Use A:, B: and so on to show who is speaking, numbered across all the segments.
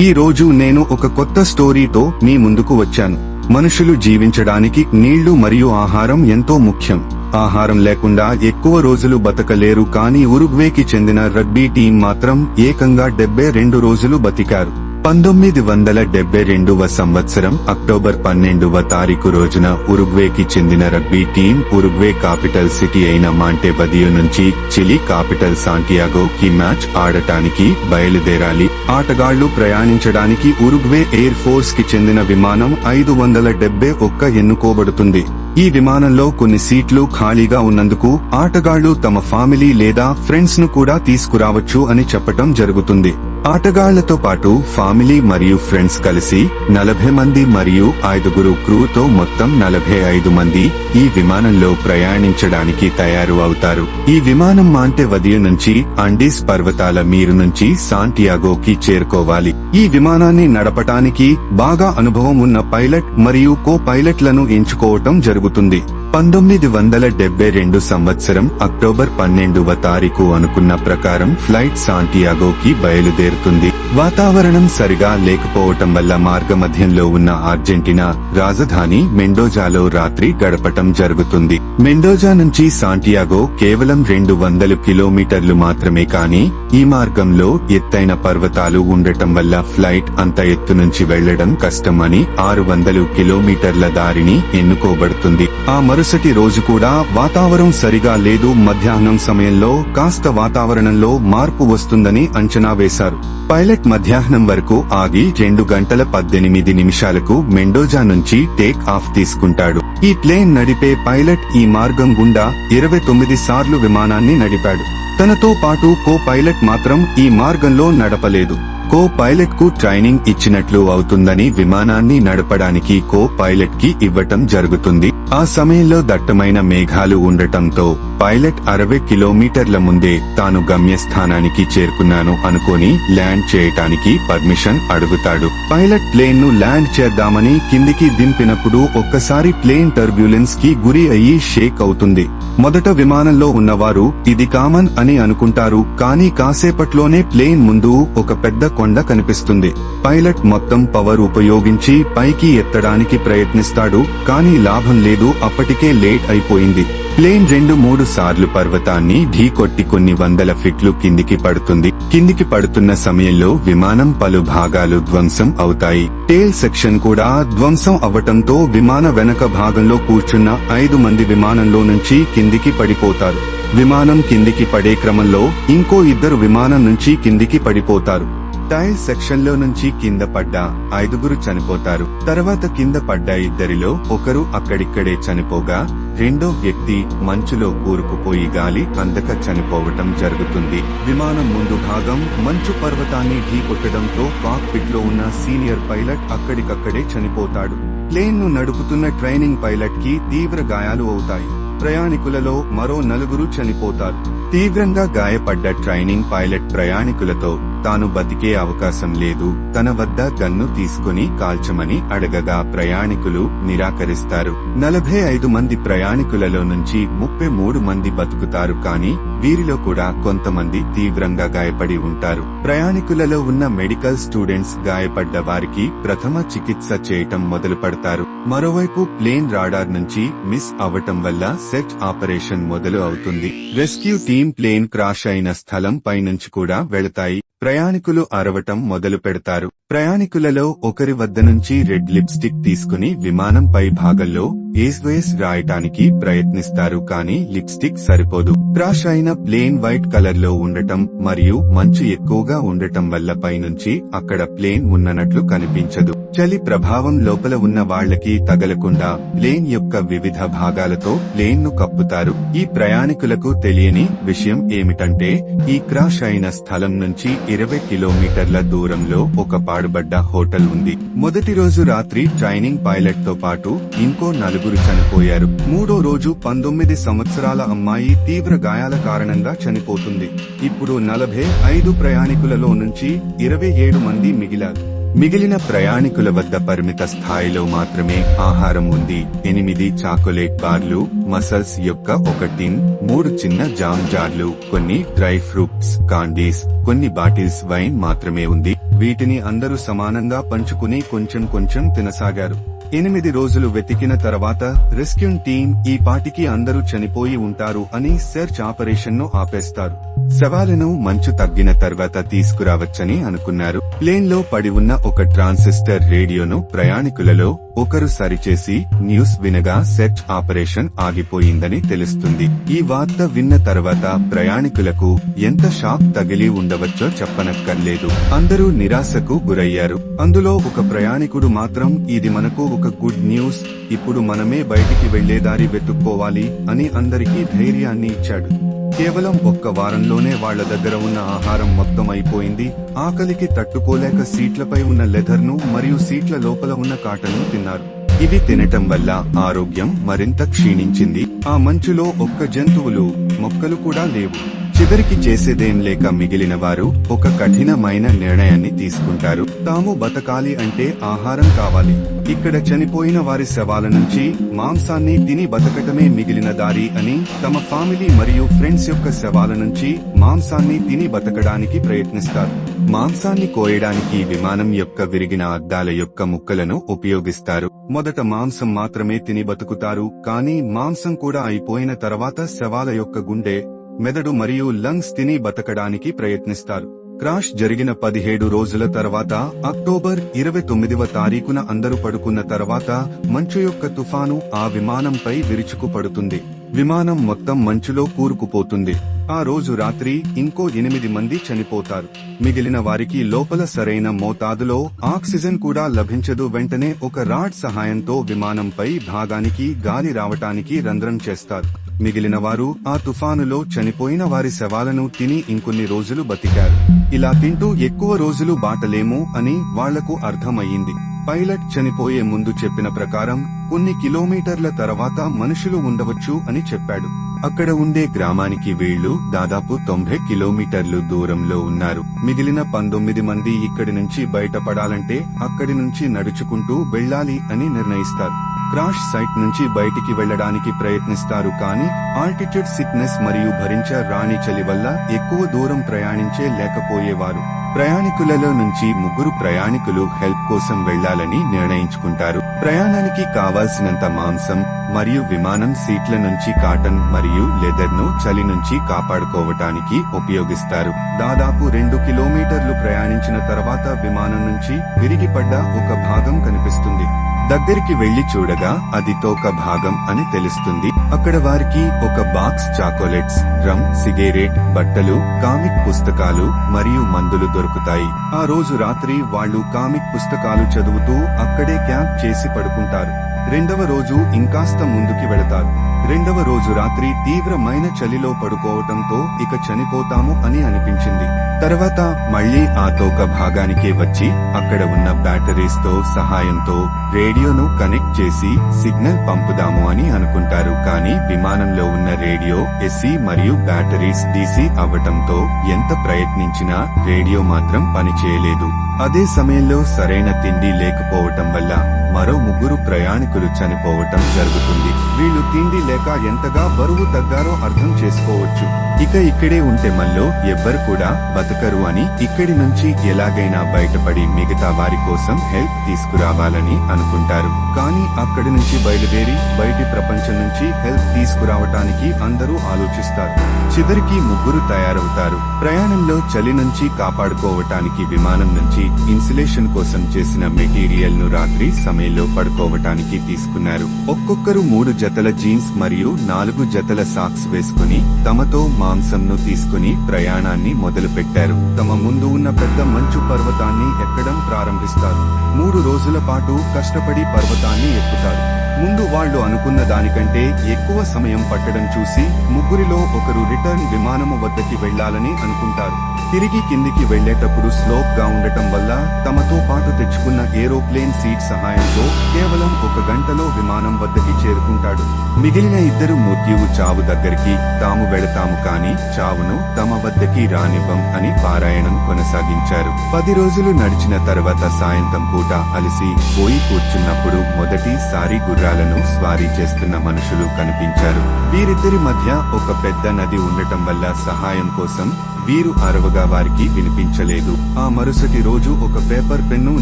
A: ఈ రోజు నేను ఒక కొత్త స్టోరీతో మీ ముందుకు వచ్చాను. మనుషులు జీవించడానికి నీళ్ళు మరియు ఆహారం ఎంతో ముఖ్యం. ఆహారం లేకుండా ఎక్కువ రోజులు బతకలేరు కానీ ఉరుగ్వేకి చెందిన రగ్బీ టీం మాత్రం ఏకంగా డెబ్బై రెండు రోజులు బతికారు. పంతొమ్మిది వందల డెబ్బై రెండవ సంవత్సరం అక్టోబర్ పన్నెండవ తారీఖు రోజున ఉరుగ్వేకి చెందిన rugby team Uruguay capital city అయిన మాంటేబదియో నుంచి చిలీ కాపిటల్ సాంటియాగో కి మ్యాచ్ ఆడటానికి బయలుదేరాలి. ఆటగాళ్ళు ప్రయాణించడానికి ఉరుగ్వే ఎయిర్ ఫోర్స్కి చెందిన విమానం ఐదు వందల డెబ్బై ఒక్క ఎన్నుకోబడుతుంది. ఈ విమానంలో కొన్ని సీట్లు ఖాళీగా ఉన్నందుకు ఆటగాళ్ళు తమ ఫ్యామిలీ లేదా ఫ్రెండ్స్ను కూడా తీసుకురావచ్చు అని చెప్పటం జరుగుతుంది. ఆటగాళ్ళతో పాటు ఫ్యామిలీ మరియు ఫ్రెండ్స్ కలిసి నలభై మంది మరియు ఐదుగురు క్రూతో మొత్తం నలభై ఐదు మంది ఈ విమానంలో ప్రయాణించడానికి తయారు అవుతారు. ఈ విమానం మాంటే వదియ నుంచి అండీస్ పర్వతాల మీరు నుంచి సాంటియాగోకి చేరుకోవాలి. ఈ విమానాన్ని నడపటానికి బాగా అనుభవం ఉన్న పైలట్ మరియు కో పైలట్లను ఎంచుకోవటం జరుగుతుంది. పంతొమ్మిది వందల డెబ్బై రెండు సంవత్సరం అక్టోబర్ పన్నెండవ తారీఖు అనుకున్న ప్రకారం ఫ్లైట్ సాంటియాగోకి బయలుదేరుతుంది. వాతావరణం సరిగా లేకపోవటం వల్ల మార్గమధ్యంలో ఉన్న అర్జెంటీనా రాజధాని మెండోజాలో రాత్రి గడపటం జరుగుతుంది. మెండోజా నుంచి సాంటియాగో కేవలం రెండు వందలు కిలోమీటర్లు మాత్రమే కానీ ఈ మార్గంలో ఎత్తైన పర్వతాలు ఉండటం వల్ల ఫ్లైట్ అంత ఎత్తు నుంచి వెళ్ళడం కష్టమని ఆరు వందలు కిలోమీటర్ల దారిని ఎన్నుకోబడుతుంది. ఆ మరు మరుసటి రోజు కూడా వాతావరణం సరిగా లేదు. మధ్యాహ్నం సమయంలో కాస్త వాతావరణంలో మార్పు వస్తుందని అంచనా వేశారు. పైలట్ మధ్యాహ్నం వరకు ఆగి రెండు గంటల పద్దెనిమిది నిమిషాలకు మెండోజా నుంచి టేక్ ఆఫ్ తీసుకుంటాడు. ఈ ప్లేన్ నడిపే పైలట్ ఈ మార్గం గుండా ఇరవై తొమ్మిది సార్లు విమానాన్ని నడిపాడు. తనతో పాటు కో పైలట్ మాత్రం ఈ మార్గంలో నడపలేదు. కో పైలట్కు ట్రైనింగ్ ఇచ్చినట్లు అవుతుందని విమానాన్ని నడపడానికి కో పైలట్కి ఇవ్వటం జరుగుతుంది. ఆ సమయంలో దట్టమైన మేఘాలు ఉండటంతో పైలట్ అరవై కిలోమీటర్ల ముందే తాను గమ్యస్థానానికి చేరుకున్నాను అనుకొని ల్యాండ్ చేయటానికి పర్మిషన్ అడుగుతాడు. పైలట్ ప్లేన్ను ల్యాండ్ చేద్దామని కిందికి దింపినప్పుడు ఒక్కసారి ప్లేన్ టర్బ్యులెన్స్కి గురి అయ్యి షేక్ అవుతుంది. మొదట విమానంలో ఉన్నవారు ఇది కామన్ అని అనుకుంటారు కానీ కాసేపట్లోనే ప్లేన్ ముందు ఒక పెద్ద కొండ కనిపిస్తుంది. పైలట్ మొత్తం పవర్ ఉపయోగించి పైకి ఎత్తడానికి ప్రయత్నిస్తాడు కానీ లాభం లేదు. అప్పటికే లేట్ అయిపోయింది. ప్లేన్ రెండు మూడు సార్లు పర్వతాన్ని ఢీకొట్టి కొన్ని వందల ఫిట్లు కిందికి పడుతుంది. కిందికి పడుతున్న సమయంలో విమానం పలు భాగాలు ధ్వంసం అవుతాయి. టేల్ సెక్షన్ కూడా ధ్వంసం అవటంతో విమాన వెనక భాగంలో కూర్చున్న ఐదు మంది విమానంలో నుంచి కిందికి పడిపోతారు. విమానం కిందికి పడే క్రమంలో ఇంకో ఇద్దరు విమానం నుంచి కిందికి పడిపోతారు. టైల్ సెక్షన్లో నుంచి కింద పడ్డ ఐదుగురు చనిపోతారు. తర్వాత కింద పడ్డ ఇద్దరిలో ఒకరు అక్కడిక్కడే చనిపోగా రెండో వ్యక్తి మంచులో కూరుకుపోయి గాలి అందక చనిపోవటం జరుగుతుంది. విమానం ముందు భాగం మంచు పర్వతాన్ని ఢీకొట్టడంతో కాక్పిట్లో ఉన్న సీనియర్ పైలట్ అక్కడికక్కడే చనిపోతాడు. ప్లేన్ను నడుపుతున్న ట్రైనింగ్ పైలట్కి తీవ్ర గాయాలు అవుతాయి. ప్రయాణికులలో మరో నలుగురు చనిపోతారు. తీవ్రంగా గాయపడ్డ ట్రైనింగ్ పైలట్ ప్రయాణికులతో తాను బతికే అవకాశం లేదు. తన వద్ద గన్ను తీసుకుని కాల్చమని అడగగా ప్రయాణికులు నిరాకరిస్తారు. నలభై ఐదు మంది ప్రయాణికులలో నుంచి ముప్పై మూడు మంది బతుకుతారు కానీ వీరిలో కూడా కొంతమంది తీవ్రంగా గాయపడి ఉంటారు. ప్రయాణికులలో ఉన్న మెడికల్ స్టూడెంట్స్ గాయపడ్డ వారికి ప్రథమ చికిత్స చేయటం మొదలు పెడతారు మరోవైపు ప్లేన్ రాడార్ నుంచి మిస్ అవటం వల్ల సెర్చ్ ఆపరేషన్ మొదలు అవుతుంది. రెస్క్యూ టీం ప్లేన్ క్రాష్ అయిన స్థలం పైనుంచి కూడా వెళతాయి. ప్రయాణికులు అరవటం మొదలు పెడతారు ప్రయాణికులలో ఒకరి వద్ద నుంచి రెడ్ లిప్స్టిక్ తీసుకుని విమానం పై భాగంలో ఏస్వేస్ రాయటానికి ప్రయత్నిస్తారు కానీ లిప్స్టిక్ సరిపోదు. క్రాష్ అయిన ప్లేన్ వైట్ కలర్లో ఉండటం మరియు మంచు ఎక్కువగా ఉండటం వల్ల పైనుంచి అక్కడ ప్లేన్ ఉన్ననట్లు కనిపించదు. చలి ప్రభావం లోపల ఉన్న వాళ్ళకి తగలకుండా ప్లేన్ యొక్క వివిధ భాగాలతో ప్లేన్ను కప్పుతారు. ఈ ప్రయాణికులకు తెలియని విషయం ఏమిటంటే ఈ క్రాష్ అయిన స్థలం నుంచి ఇరవై కిలోమీటర్ల దూరంలో ఒక పాడుబడ్డ హోటల్ ఉంది. మొదటి రోజు రాత్రి ట్రైనింగ్ పైలట్తో పాటు ఇంకో నలుగురు చనిపోయారు. మూడో రోజు పంతొమ్మిది సంవత్సరాల అమ్మాయి తీవ్ర గాయాల కారణంగా చనిపోతుంది. ఇప్పుడు నలభై ఐదు ప్రయాణికులలో నుంచి ఇరవై ఏడు మంది మిగిలారు. మిగిలిన ప్రయాణికుల వద్ద పరిమిత స్థాయిలో మాత్రమే ఆహారం ఉంది. ఎనిమిది చాకోలేట్ బార్లు మసల్స్ యొక్క ఒక టిన్ మూడు చిన్న జామ్ జార్లు కొన్ని డ్రై ఫ్రూట్స్ కాండీస్ కొన్ని బాటిల్స్ వైన్ మాత్రమే ఉంది. వీటిని అందరూ సమానంగా పంచుకుని కొంచెం కొంచెం తినసాగారు. ఎనిమిది రోజులు వెతికిన తర్వాత రెస్క్యూ టీం ఈ పాటికి అందరూ చనిపోయి ఉంటారు అని సెర్చ్ ఆపరేషన్ను ఆపేస్తారు. శవాలను మంచు తగ్గిన తర్వాత తీసుకురావచ్చని అనుకున్నారు. ప్లేన్లో పడి ఉన్న ఒక ట్రాన్సిస్టర్ రేడియోను ప్రయాణికులలో ఒకరు సరిచేసి న్యూస్ వినగా సెర్చ్ ఆపరేషన్ ఆగిపోయిందని తెలుస్తుంది. ఈ వార్త విన్న తర్వాత ప్రయాణికులకు ఎంత షాక్ తగిలి ఉండవచ్చో చెప్పనక్కర్లేదు. అందరూ నిరాశకు గురయ్యారు. అందులో ఒక ప్రయాణికుడు మాత్రం ఇది మనకు ఒక గుడ్ న్యూస్. ఇప్పుడు మనమే బయటికి వెళ్ళేదారి వెతుక్కోవాలి అని అందరికీ ధైర్యాన్ని ఇచ్చాడు. కేవలం ఒక్క వారంలోనే వాళ్ళ దగ్గర ఉన్న ఆహారం మొత్తం అయిపోయింది. ఆకలికి తట్టుకోలేక సీట్లపై ఉన్న లెదర్ను మరియు సీట్ల లోపల ఉన్న కాటను తిన్నారు. ఇవి తినటం వల్ల ఆరోగ్యం మరింత క్షీణించింది. ఆ మంచులో ఒక్క జంతువులు మొక్కలు కూడా లేవు. చివరికి చేసేదేం లేక మిగిలిన వారు ఒక కఠినమైన నిర్ణయాన్ని తీసుకుంటారు. తాము బతకాలి అంటే ఆహారం కావాలి. ఇక్కడ చనిపోయిన వారి శవాల నుంచి మాంసాన్ని తిని బతకటమే మిగిలిన దారి అని తమ ఫ్యామిలీ మరియు ఫ్రెండ్స్ యొక్క శవాల నుంచి మాంసాన్ని తిని బతకడానికి ప్రయత్నిస్తారు. మాంసాన్ని కోయడానికి విమానం యొక్క విరిగిన అద్దాల యొక్క ముక్కలను ఉపయోగిస్తారు. మొదట మాంసం మాత్రమే తిని బతుకుతారు కానీ మాంసం కూడా అయిపోయిన తర్వాత శవాల యొక్క గుండె మెదడు మరియు లంగ్స్ తిని బతకడానికి ప్రయత్నిస్తారు. క్రాష్ జరిగిన పదిహేడు రోజుల తర్వాత అక్టోబర్ ఇరవై తొమ్మిదవ తారీఖున అందరూ పడుకున్న తర్వాత మంచు యొక్క తుఫాను ఆ విమానంపై విరుచుకు పడుతుంది విమానం మొత్తం మంచులో కూరుకుపోతుంది. ఆ రోజు రాత్రి ఇంకో ఎనిమిది మంది చనిపోతారు. మిగిలిన వారికి లోపల సరైన మోతాదులో ఆక్సిజన్ కూడా లభించదు. వెంటనే ఒక రాడ్ సహాయంతో విమానంపై భాగానికి గాలి రావటానికి రంధ్రం చేస్తారు. మిగిలిన వారు ఆ తుఫానులో చనిపోయిన వారి శవాలను తిని ఇంకొన్ని రోజులు బతికారు. ఇలా తింటూ ఎక్కువ రోజులు బాటలేము అని వాళ్ళకు అర్థమయ్యింది. పైలట్ చనిపోయే ముందు చెప్పిన ప్రకారం కొన్ని కిలోమీటర్ల తర్వాత మనుషులు ఉండవచ్చు అని చెప్పాడు. అక్కడ ఉండే గ్రామానికి వీళ్ళు దాదాపు తొంభై కిలోమీటర్లు దూరంలో ఉన్నారు. మిగిలిన పంతొమ్మిది మంది ఇక్కడి నుంచి బయటపడాలంటే అక్కడి నుంచి నడుచుకుంటూ వెళ్ళాలి అని నిర్ణయిస్తారు. క్రాష్ సైట్ నుంచి బయటికి వెళ్ళడానికి ప్రయత్నిస్తారు కానీ ఆల్టిట్యూడ్ సిక్నెస్ మరియు భరించ రాణి చలి వల్ల ఎక్కువ దూరం ప్రయాణించే లేకపోయేవారు. ప్రయాణికులలో నుంచి ముగ్గురు ప్రయాణికులు హెల్ప్ కోసం వెళ్ళాలని నిర్ణయించుకుంటారు. ప్రయాణానికి కావాల్సినంత మాంసం మరియు విమానం సీట్ల నుంచి కాటన్ మరియు లెదర్ను చలి నుంచి కాపాడుకోవటానికి ఉపయోగిస్తారు. దాదాపు రెండు కిలోమీటర్లు ప్రయాణించిన తర్వాత విమానం నుంచి విరిగిపడ్డ ఒక భాగం కనిపిస్తుంది. దగ్గరికి వెళ్ళి చూడగా అది తోక భాగం అని తెలుస్తుంది. అక్కడ వారికి ఒక బాక్స్ చాకోలెట్స్ రమ్ సిగరెట్ బట్టలు కామిక్ పుస్తకాలు మరియు మందులు దొరుకుతాయి. ఆ రోజు రాత్రి వాళ్ళు కామిక్ పుస్తకాలు చదువుతూ అక్కడే క్యాంప్ చేసి పడుకుంటారు. రెండవ రోజు ఇంకాస్త ముందుకి వెళతారు. రెండవ రోజు రాత్రి తీవ్రమైన చలిలో పడుకోవటంతో ఇక చనిపోతాము అని అనిపించింది. తర్వాత మళ్ళీ ఆ తోక భాగానికే వచ్చి అక్కడ ఉన్న బ్యాటరీస్తో సహాయంతో రేడియోను కనెక్ట్ చేసి సిగ్నల్ పంపుదాము అని అనుకుంటారు. కానీ విమానంలో ఉన్న రేడియో ఎస్సీ మరియు బ్యాటరీస్ డీసీ అవ్వటంతో ఎంత ప్రయత్నించినా రేడియో మాత్రం పనిచేయలేదు. అదే సమయంలో సరైన తిండి లేకపోవటం వల్ల మరో ముగ్గురు ప్రయాణికులు చనిపోవటం జరుగుతుంది. వీళ్ళు తిండి లేక ఎంతగా బరువు తగ్గారో అర్థం చేసుకోవచ్చు. ఇక ఇక్కడే ఉంటే మనలో ఎవ్వరు కూడా బతకరు అని ఇక్కడి నుంచి ఎలాగైనా బయటపడి మిగతా వారి కోసం హెల్ప్ తీసుకురావాలని అనుకుంటారు. కానీ అక్కడి నుంచి బయలుదేరి బయటి ప్రపంచం నుంచి హెల్ప్ తీసుకురావటానికి అందరూ ఆలోచిస్తారు. చివరికి ముగ్గురు తయారవుతారు. ప్రయాణంలో చలి నుంచి కాపాడుకోవటానికి విమానం నుంచి ఇన్సులేషన్ కోసం చేసిన మెటీరియల్ను రాత్రి సమయంలో పడుకోవటానికి తీసుకున్నారు. ఒక్కొక్కరు మూడు జతల జీన్స్ మరియు నాలుగు జతల సాక్స్ వేసుకుని తమతో మాంసంను తీసుకుని ప్రయాణాన్ని మొదలుపెట్టారు. తమ ముందు ఉన్న పెద్ద మంచు పర్వతాన్ని ఎక్కడం ప్రారంభిస్తారు. మూడు రోజుల పాటు కష్టపడి పర్వతాన్ని ఎక్కుతారు. ముందు వాళ్ళు అనుకున్న దానికంటే ఎక్కువ సమయం పట్టడం చూసి ముగ్గురిలో ఒకరు రిటర్న్ విమానము వద్దకి వెళ్ళాలని అనుకుంటారు. తిరిగి కిందికి వెళ్ళేటప్పుడు స్లోప్గా ఉండటం వల్ల తమతో పాటు తెచ్చుకున్న ఏరోప్లేన్ సీట్ సహాయంతో కేవలం గంటలో విమానం వద్దకి చేరుకుంటాడు. మిగిలిన ఇద్దరు మృత్యువు చావు దగ్గరికి తాము వెళతాము కాని చావును తమ వద్దకి రానివ్వం అని పారాయణం కొనసాగించారు. పది రోజులు నడిచిన తర్వాత సాయంత్రం పూట అలసి పోయి కూర్చున్నప్పుడు మొదటిసారి గుర్రాలను స్వారీ చేస్తున్న మనుషులు కనిపించారు. వీరిద్దరి మధ్య ఒక పెద్ద నది ఉండటం వల్ల సహాయం కోసం వీరు అరవగా వారికి వినిపించలేదు. ఆ మరుసటి రోజు ఒక పేపర్ పెన్ను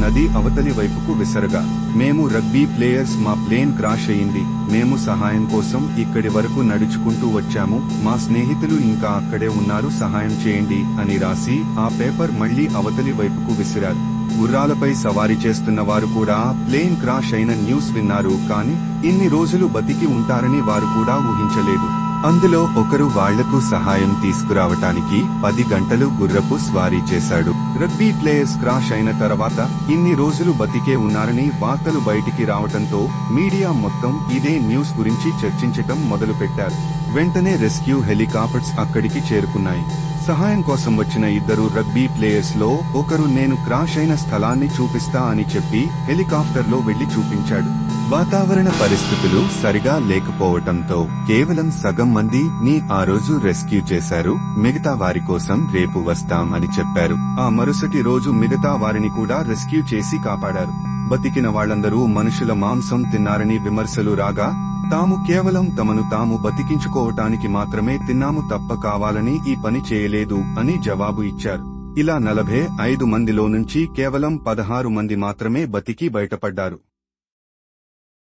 A: నది అవతలి వైపుకు విసరగా మేము రగ్బీ ప్లేయర్స్ మా ప్లేన్ క్రాష్ అయింది. మేము సహాయం కోసం ఇక్కడి వరకు నడుచుకుంటూ వచ్చాము. మా స్నేహితులు ఇంకా అక్కడే ఉన్నారు సహాయం చేయండి అని రాసి ఆ పేపర్ మళ్ళీ అవతలి వైపుకు విసిరారు. గుర్రాలపై సవారీ చేస్తున్న వారు కూడా ప్లేన్ క్రాష్ అయిన న్యూస్ విన్నారు. కానీ ఇన్ని రోజులు బతికి ఉంటారని వారు కూడా ఊహించలేదు. అందులో ఒకరు వాళ్ళకు సహాయం తీసుకురావటానికి పది గంటలు గుర్రపు స్వారీ చేశాడు. రగ్బీ ప్లేయర్స్ క్రాష్ అయిన తర్వాత ఇన్ని రోజులు బతికే ఉన్నారని వార్తలు బయటికి రావటంతో మీడియా మొత్తం ఇదే న్యూస్ గురించి చర్చించటం మొదలుపెట్టారు. వెంటనే రెస్క్యూ హెలికాప్టర్స్ అక్కడికి చేరుకున్నాయి. సహాయం కోసం వచ్చిన ఇద్దరు రగ్బీ ప్లేయర్స్లో ఒకరు నేను క్రాష్ అయిన స్థలాన్ని చూపిస్తా అని చెప్పి హెలికాప్టర్లో వెళ్ళి చూపించాడు. వాతావరణ పరిస్థితులు సరిగా లేకపోవటంతో కేవలం సగం మంది ని ఆ రోజు రెస్క్యూ చేశారు. మిగతా వారి కోసం రేపు వస్తాం అని చెప్పారు. ఆ మరుసటి రోజు మిగతా వారిని కూడా రెస్క్యూ చేసి కాపాడారు. బతికిన వాళ్ళందరూ మనుషుల మాంసం తిన్నారని విమర్శలు రాగా తాము కేవలం తమను తాము బతికించుకోవటానికి మాత్రమే తిన్నాము తప్ప కావాలని ఈ పని చేయలేదు అని జవాబు ఇచ్చారు. ఇలా నలభై ఐదు మందిలో నుంచి కేవలం పదహారు మంది మాత్రమే బతికి బయటపడ్డారు.